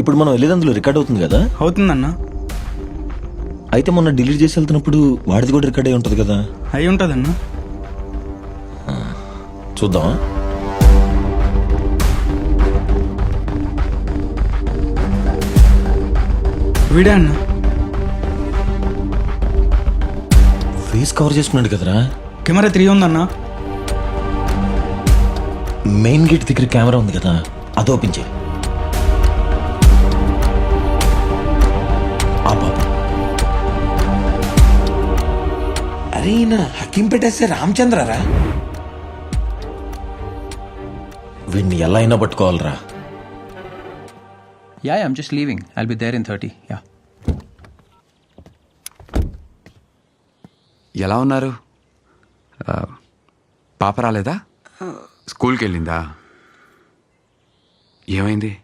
ఇప్పుడు మనం వెళ్ళేదందులో రికార్డ్ అవుతుంది కదా? అవుతుందన్నా. అయితే మొన్న డిలీట్ చేసి వెళ్తున్నప్పుడు వాడిది కూడా రికార్డ్ అయి ఉంటుంది కదా? అయి ఉంటుందన్నా. చూద్దామా? వీడే అన్నా. ఫేస్ కవర్ చేసుకున్నాడు కదరా? కెమెరా త్రీ ఉందన్నా. మెయిన్ గేట్ దగ్గర కెమెరా ఉంది కదా? అది ఓపెన్ చేయి. అరే ఈయన హకీం పెట్టేస్తే రామచంద్రరా? వీడిని ఎలా అయినా పట్టుకోవాలరా. Yeah, I'm just leaving. I'll be there in 30. Yeah. ఎలా ఉన్నారు? ఆ, పాప రాలేదా? స్కూల్కి వెళ్ళిందా? ఏమైంది?